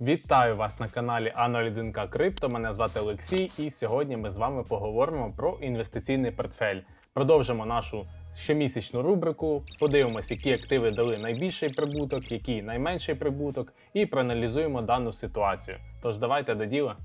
Вітаю вас на каналі А01К Крипто. Мене звати Олексій, і сьогодні ми з вами поговоримо про інвестиційний портфель. Продовжимо нашу щомісячну рубрику. Подивимося, які активи дали найбільший прибуток, який найменший прибуток, і проаналізуємо дану ситуацію. Тож давайте до діла.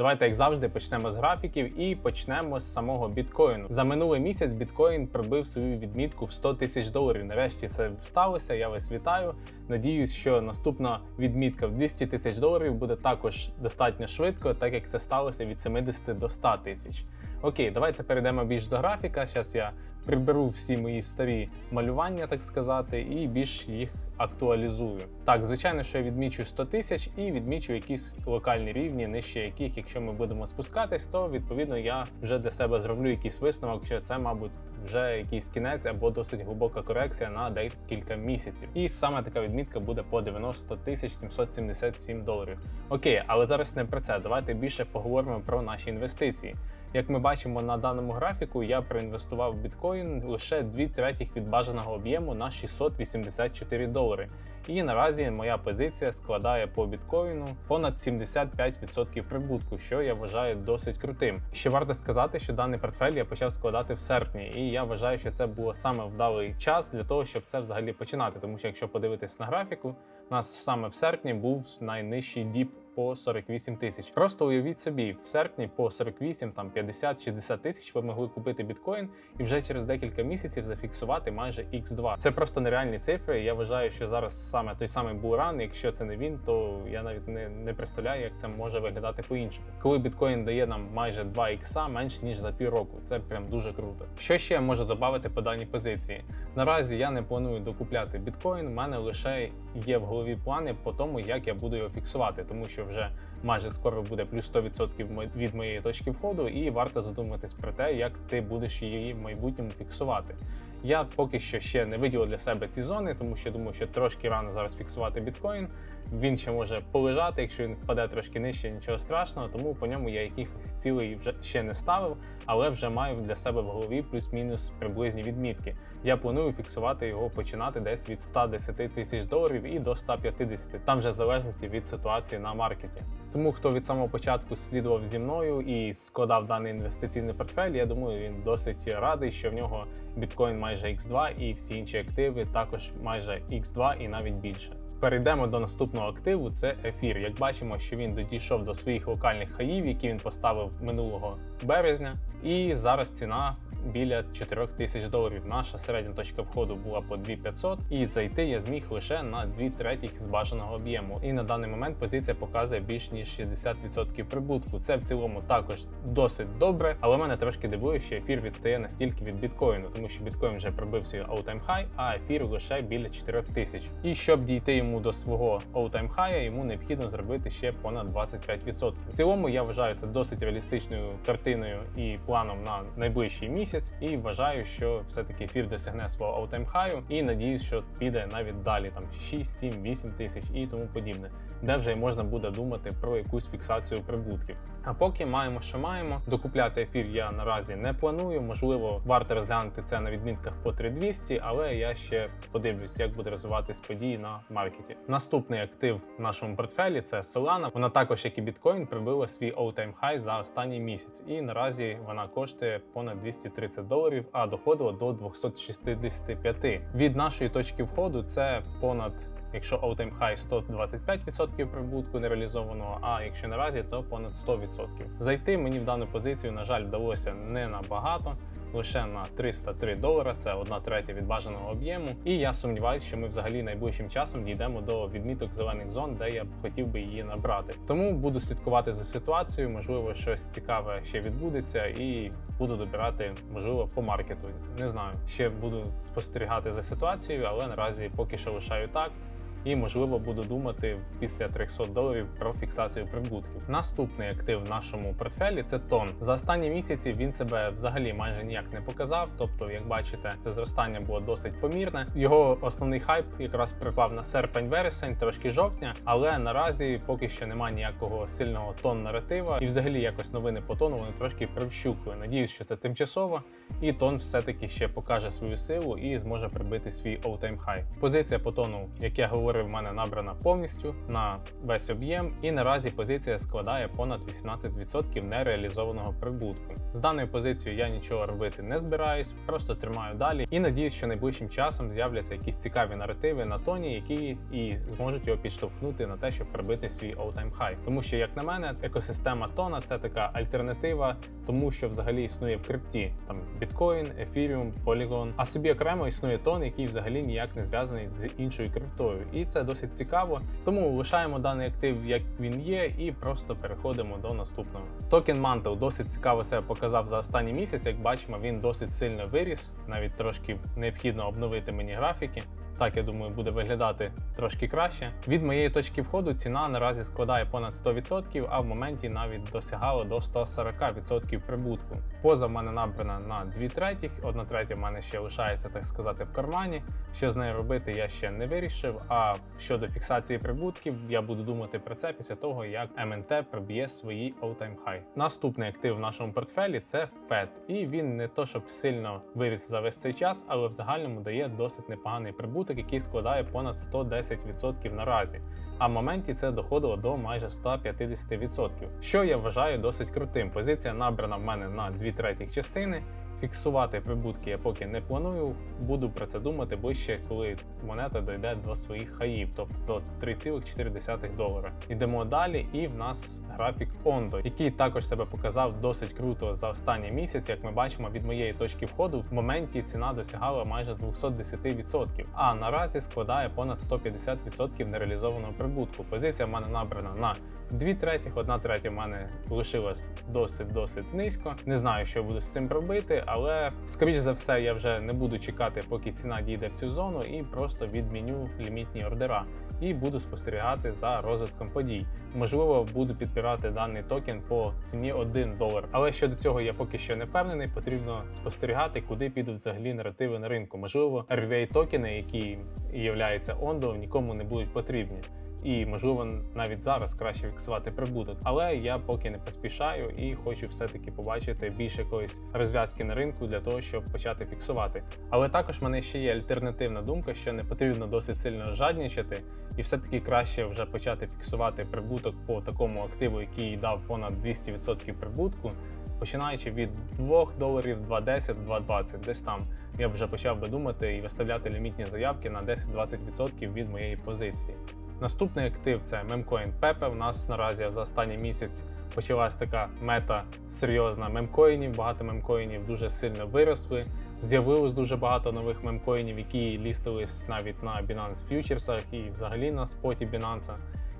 Давайте, як завжди, почнемо з графіків і почнемо з самого біткоїну. За минулий місяць біткоін пробив свою відмітку в 100 тисяч доларів. Нарешті це сталося. Я вас вітаю. Надіюсь, що наступна відмітка в 200 тисяч доларів буде також достатньо швидко, так як це сталося від 70 до 100 тисяч. Окей, давайте перейдемо більш до графіка. Зараз я приберу всі мої старі малювання, так сказати, і більш їх актуалізую. Так, звичайно, що я відмічу 100 тисяч і відмічу якісь локальні рівні, нижче яких, якщо ми будемо спускатись, то відповідно я вже для себе зроблю якийсь висновок, що це, мабуть, вже якийсь кінець або досить глибока корекція на декілька місяців. І саме така відмітка буде по 90 тисяч 777 доларів. Окей, але зараз не про це. Давайте більше поговоримо про наші інвестиції. Як ми бачимо на даному графіку, я проінвестував в біткоін лише 2 третіх від бажаного об'єму на 684 долари. І наразі моя позиція складає по біткоїну понад 75% прибутку, що я вважаю досить крутим. Ще варто сказати, що даний портфель я почав складати в серпні, і я вважаю, що це було саме вдалий час для того, щоб це взагалі починати. Тому що якщо подивитись на графіку, у нас саме в серпні був найнижчий діп по 48 тисяч. Просто уявіть собі, в серпні по 48, там 50, 60 тисяч ви могли купити біткоін і вже через декілька місяців зафіксувати майже X2. Це просто нереальні цифри. Я вважаю, що зараз саме той самий буран. Якщо це не він, то я навіть не, не представляю, як це може виглядати по-іншому. Коли біткоін дає нам майже 2 ікса менш ніж за півроку. Це прям дуже круто. Що ще я можу додати по даній позиції? Наразі я не планую докупляти біткоін. У мене лише є в голові плани по тому, як я буду його фіксувати, тому що вже майже скоро буде плюс 100% від моєї точки входу, і варто задуматись про те, як ти будеш її в майбутньому фіксувати. Я поки що ще не виділив для себе ці зони, тому що думаю, що трошки рано зараз фіксувати біткоін. Він ще може полежати, якщо він впаде трошки нижче, нічого страшного. Тому по ньому я якихось цілей вже ще не ставив, але вже маю для себе в голові плюс-мінус приблизні відмітки. Я планую фіксувати його починати десь від 110 тисяч доларів і до 150, там вже в залежності від ситуації на маркеті. Тому хто від самого початку слідував зі мною і складав даний інвестиційний портфель, я думаю, він досить радий, що в нього біткоін майже X2 і всі інші активи також майже X2 і навіть більше. Перейдемо до наступного активу. Це ефір. Як бачимо, що він дійшов до своїх локальних хаїв, які він поставив минулого березня, і зараз ціна. Біля 4 тисяч доларів. Наша середня точка входу була по 2500, і зайти я зміг лише на 2 третіх з бажаного об'єму. І на даний момент позиція показує більш ніж 60% прибутку. Це в цілому також досить добре, але мене трошки дивує, що ефір відстає настільки від біткоїну, тому що біткоін вже пробив свій all-time high, а ефір лише біля 4 тисяч. І щоб дійти йому до свого all-time high, йому необхідно зробити ще понад 25%. В цілому я вважаю це досить реалістичною картиною і планом на найближчий місяць. І вважаю, що все-таки ефір досягне свого high і надіюсь, що піде навіть далі, там 6, 7, 8 тисяч і тому подібне, де вже можна буде думати про якусь фіксацію прибутків. А поки маємо, що маємо, докупляти ефір я наразі не планую. Можливо, варто розглянути це на відмітках по 3200, але я ще подивлюсь, як буде розвиватись події на маркеті. Наступний актив в нашому портфелі це Solana. Вона також, як і біткоін, прибила свій all-time high за останній місяць, і наразі вона коштує понад 230 доларів, а доходила до 265. Від нашої точки входу це понад. Якщо all-time high 125% прибутку нереалізованого, а якщо наразі, то понад 100%. Зайти мені в дану позицію, на жаль, вдалося не набагато, лише на 303 долара, це одна третя від бажаного об'єму. І я сумніваюся, що ми взагалі найближчим часом дійдемо до відміток зелених зон, де я б хотів би її набрати. Тому буду слідкувати за ситуацією, можливо, щось цікаве ще відбудеться, і буду добирати, можливо, по маркету. Не знаю, ще буду спостерігати за ситуацією, але наразі поки що лишаю так. І можливо буду думати після 300 доларів про фіксацію прибутків. Наступний актив в нашому портфелі це тон. За останні місяці він себе взагалі майже ніяк не показав. Тобто, як бачите, це зростання було досить помірне. Його основний хайп якраз припав на серпень-вересень, трошки жовтня, але наразі поки що немає ніякого сильного тон наратива, і взагалі якось новини по тону вони трошки привщукли. Надіюсь, що це тимчасово, і тон все-таки ще покаже свою силу і зможе прибити свій all-time high. Позиція по тону, як я говорив, в мене набрана повністю на весь об'єм, і наразі позиція складає понад 18% нереалізованого прибутку. З даною позицією я нічого робити не збираюсь, просто тримаю далі і надіюсь, що найближчим часом з'являться якісь цікаві наративи на тоні, які і зможуть його підштовхнути на те, щоб прибити свій all-time high. Тому що, як на мене, екосистема тона це така альтернатива, тому що взагалі існує в крипті там біткоін, ефіріум, полігон. А собі окремо існує тон, який взагалі ніяк не зв'язаний з іншою криптою, і це досить цікаво. Тому лишаємо даний актив, як він є, і просто переходимо до наступного. Токен Mantle досить цікаво себе показав за останній місяць. Як бачимо, він досить сильно виріс. Навіть трошки необхідно обновити мені графіки. Так, я думаю, буде виглядати трошки краще. Від моєї точки входу ціна наразі складає понад 100%, а в моменті навіть досягала до 140% прибутку. Поза в мене набрана на 2 третіх, одна третя в мене ще лишається, так сказати, в кармані. Що з нею робити, я ще не вирішив. А щодо фіксації прибутків, я буду думати про це після того, як МНТ проб'є свої all-time high. Наступний актив в нашому портфелі це FED. і він не то, щоб сильно виріс за весь цей час, але в загальному дає досить непоганий прибуток, який складає понад 110% наразі. А в моменті це доходило до майже 150%, що я вважаю досить крутим. Позиція набрана в мене на 2 третіх частини. Фіксувати прибутки я поки не планую. Буду про це думати ближче, коли монета дійде до своїх хаїв, тобто до 3,4 долара. Йдемо далі, і в нас графік Ондо, який також себе показав досить круто за останній місяць. Як ми бачимо, від моєї точки входу в моменті ціна досягала майже 210%, а наразі складає понад 150% нереалізованого прибутку. Позиція в мене набрана на Дві третіх, одна третя в мене лишилась досить досить низько. Не знаю, що буду з цим робити, але скоріш за все я вже не буду чекати, поки ціна дійде в цю зону, і просто відміню лімітні ордера і буду спостерігати за розвитком подій. Можливо, буду підбирати даний токен по ціні 1 долар. Але щодо цього я поки що не впевнений. Потрібно спостерігати, куди підуть взагалі наративи на ринку. Можливо, RVA токени, які являються ондо, нікому не будуть потрібні і можливо навіть зараз краще фіксувати прибуток. Але я поки не поспішаю і хочу все-таки побачити більше якоїсь розв'язки на ринку для того, щоб почати фіксувати. Але також в мене ще є альтернативна думка, що не потрібно досить сильно жаднічати, і все-таки краще вже почати фіксувати прибуток по такому активу, який дав понад 200% прибутку. Починаючи від 2 доларів 2,10, 2,20, десь там я вже почав би думати і виставляти лімітні заявки на 10-20% від моєї позиції. Наступний актив це мемкоін Pepe. У нас наразі за останній місяць почалась така мета серйозна мемкоїнів. Багато мемкоїнів дуже сильно виросли. З'явилось дуже багато нових мемкоїнів, які лістились навіть на Binance Futures і взагалі на споті Binance,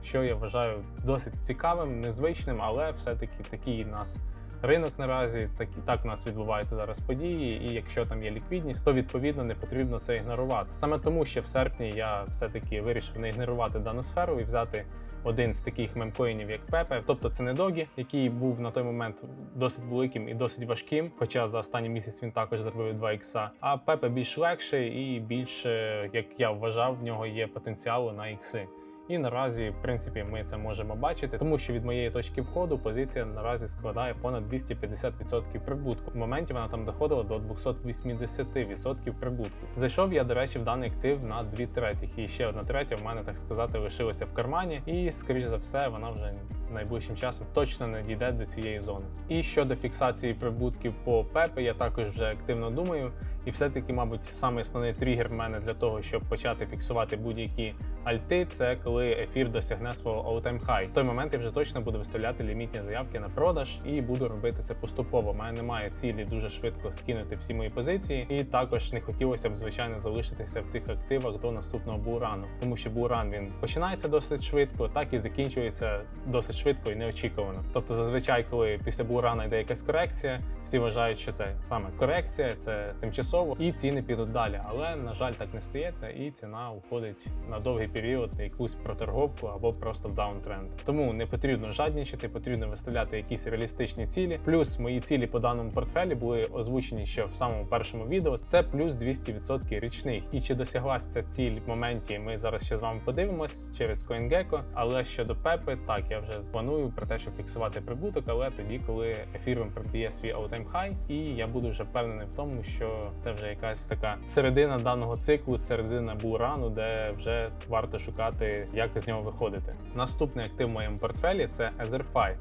що я вважаю досить цікавим, незвичним, але все-таки такий нас ринок наразі. Так і так у нас відбуваються зараз події, і якщо там є ліквідність, то відповідно не потрібно це ігнорувати. Саме тому, що в серпні я все-таки вирішив не ігнорувати дану сферу і взяти. Один з таких мемкоїнів, як Пепе, тобто це не Догі, який був на той момент досить великим і досить важким. Хоча за останній місяць він також зробив 2 ікса. А Пепе більш легший і більше, як я вважав, в нього є потенціалу на ікси. І наразі, в принципі, ми це можемо бачити, тому що від моєї точки входу позиція наразі складає понад 250% прибутку. В моменті вона там доходила до 280% прибутку. Зайшов я, до речі, в даний актив на 2 третіх, і ще одна третя в мене, так сказати, лишилася в кармані, і скоріш за все, вона вже найближчим часом точно не дійде до цієї зони. І щодо фіксації прибутків по ПЕПи, я також вже активно думаю. І все-таки, мабуть, саме основний тригер в мене для того, щоб почати фіксувати будь-які альти, це коли ефір досягне свого all-time high. В той момент я вже точно буду виставляти лімітні заявки на продаж і буду робити це поступово. У мене немає цілі дуже швидко скинути всі мої позиції, і також не хотілося б, звичайно, залишитися в цих активах до наступного бурану, тому що буран він починається досить швидко, так і закінчується досить швидко і неочікувано. Тобто, зазвичай, коли після бурана йде якась корекція, всі вважають, що це саме корекція, це тимчасово, і ціни підуть далі. Але на жаль, так не стається, і ціна уходить на довгий період, на якусь проторговку або просто в даунтренд. Тому не потрібно жаднічити, потрібно виставляти якісь реалістичні цілі. Плюс мої цілі по даному портфелі були озвучені ще в самому першому відео. Це плюс 200% річних. І чи досяглась ця ціль в моменті, ми зараз ще з вами подивимось через CoinGecko. Але щодо пепи, так я вже планую про те, щоб фіксувати прибуток, але тоді, коли ефіром проб'є свій all-time high, і я буду вже впевнений в тому, що це вже якась така середина даного циклу, середина бурану, де вже варто шукати, як з нього виходити. Наступний актив в моєму портфелі це EtherFi.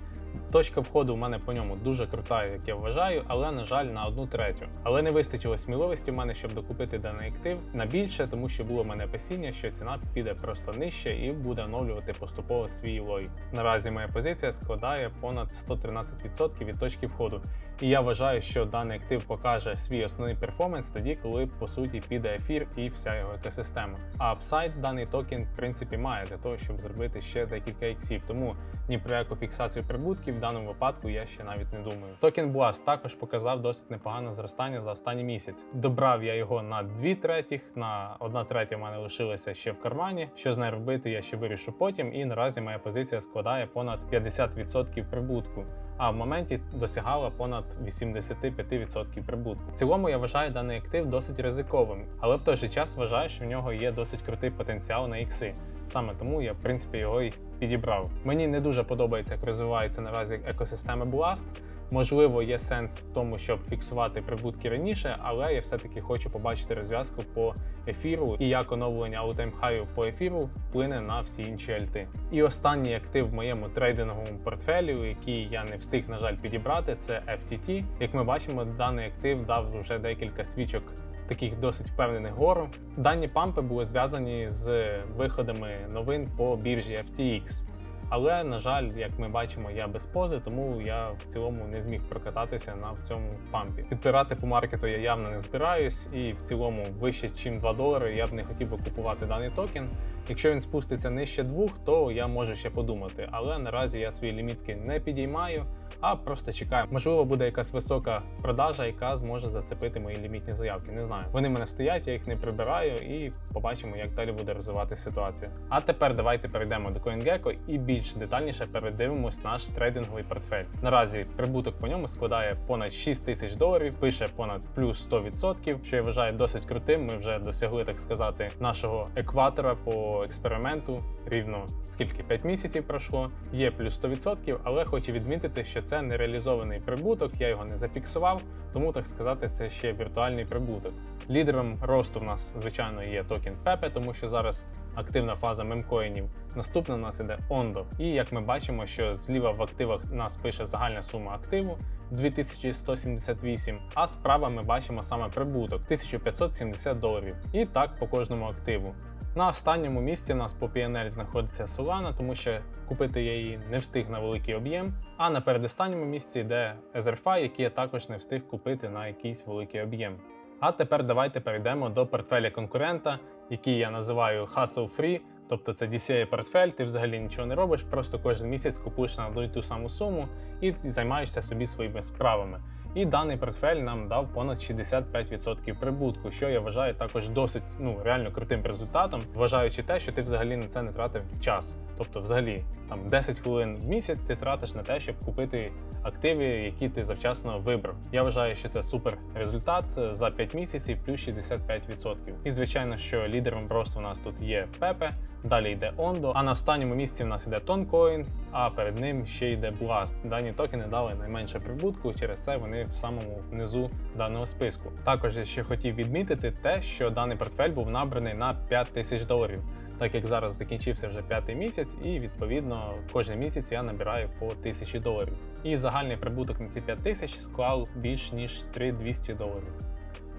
Точка входу в мене по ньому дуже крута, як я вважаю, але на жаль, на одну третю. Але не вистачило сміливості в мене, щоб докупити даний актив на більше, тому що було в мене опасіння, що ціна піде просто нижче і буде оновлювати поступово свій лой. Наразі моя позиція складає понад 113% від точки входу. І я вважаю, що даний актив покаже свій основний перформанс тоді, коли по суті піде ефір і вся його екосистема. А апсайд даний токен в принципі має для того, щоб зробити ще декілька іксів. Тому ні про яку фіксацію прибутків в даному випадку я ще навіть не думаю. Токен Blast також показав досить непогане зростання за останній місяць. Добрав я його на 2 третіх, на 1 третя в мене лишилася ще в кармані. Що з нею робити, я ще вирішу потім. І наразі моя позиція складає понад 50% прибутку. А в моменті досягала понад 85% прибутку. В цілому я вважаю даний актив досить ризиковим, але в той же час вважаю, що в нього є досить крутий потенціал на ікси. Саме тому я в принципі його й підібрав. Мені не дуже подобається, як розвивається наразі екосистема Blast. Можливо, є сенс в тому, щоб фіксувати прибутки раніше, але я все-таки хочу побачити розв'язку по ефіру і як оновлення all-time по ефіру вплине на всі інші альти. І останній актив в моєму трейдинговому портфелі, який я не встиг, на жаль, підібрати, це FTT. Як ми бачимо, даний актив дав вже декілька свічок таких досить впевнених гору. Дані пампи були зв'язані з виходами новин по біржі FTX. Але на жаль, як ми бачимо, я без пози, тому я в цілому не зміг прокататися на в цьому пампі. Підпирати по маркету я явно не збираюсь, і в цілому вище, ніж 2 долари, я б не хотів би купувати даний токен. Якщо він спуститься нижче двох, то я можу ще подумати. Але наразі я свої лімітки не підіймаю, а просто чекаю. Можливо, буде якась висока продажа, яка зможе зацепити мої лімітні заявки. Не знаю. Вони в мене стоять, я їх не прибираю, і побачимо, як далі буде розвиватися ситуація. А тепер давайте перейдемо до CoinGecko і більш детальніше передивимось наш трейдинговий портфель. Наразі прибуток по ньому складає понад 6 тисяч доларів, пише понад плюс 100%, що я вважаю досить крутим. Ми вже досягли, так сказати, нашого екватора по експерименту. Рівно скільки 5 місяців пройшло. Є плюс 100%, але хочу відмітити, що це нереалізований прибуток. Я його не зафіксував, тому так сказати, це ще віртуальний прибуток. Лідером росту в нас, звичайно, є токен Pepe, тому що зараз активна фаза мемкоїнів. Наступна у нас іде Ondo. І як ми бачимо, що зліва в активах нас пише загальна сума активу 2178, а справа ми бачимо саме прибуток 1570 доларів. І так по кожному активу. На останньому місці у нас по PNL знаходиться Solana, тому що купити я її не встиг на великий об'єм. А на передостанньому місці йде EtherFi, який я також не встиг купити на якийсь великий об'єм. А тепер давайте перейдемо до портфеля конкурента, який я називаю Hustle Free. Тобто це DCA портфель, ти взагалі нічого не робиш, просто кожен місяць купуєш на одну і ту саму суму і займаєшся собі своїми справами. І даний портфель нам дав понад 65% прибутку, що я вважаю також досить ну реально крутим результатом, вважаючи те, що ти взагалі на це не тратив час. Тобто, взагалі, там 10 хвилин в місяць ти тратиш на те, щоб купити активи, які ти завчасно вибрав. Я вважаю, що це супер результат за 5 місяців, плюс 65%. І звичайно, що лідером просто у нас тут є Pepe, далі йде Ondo, а на останньому місці в нас йде Toncoin, а перед ним ще йде Blast. Дані токени дали найменше прибутку, через це вони в самому низу даного списку. Також я ще хотів відмітити те, що даний портфель був набраний на 5 тисяч доларів. Так як зараз закінчився вже п'ятий місяць, і відповідно кожен місяць я набираю по тисячі доларів. І загальний прибуток на ці 5 тисяч склав більш ніж 3200 доларів.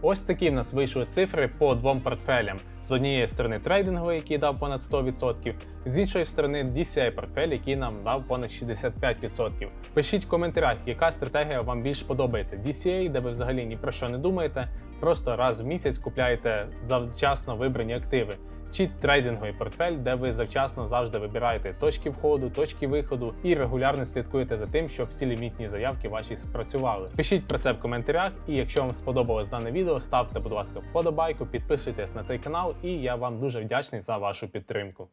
Ось такі в нас вийшли цифри по двом портфелям. З однієї сторони трейдинговий, який дав понад 100%, з іншої сторони DCI портфель, який нам дав понад 65%. Пишіть в коментарях, яка стратегія вам більш подобається. DCA, де ви взагалі ні про що не думаєте, просто раз в місяць купляєте завчасно вибрані активи. Чи трейдинговий портфель, де ви завчасно завжди вибираєте точки входу, точки виходу і регулярно слідкуєте за тим, щоб всі лімітні заявки ваші спрацювали. Пишіть про це в коментарях, і якщо вам сподобалось дане відео, ставте, будь ласка, вподобайку, підписуйтесь на цей канал, і я вам дуже вдячний за вашу підтримку.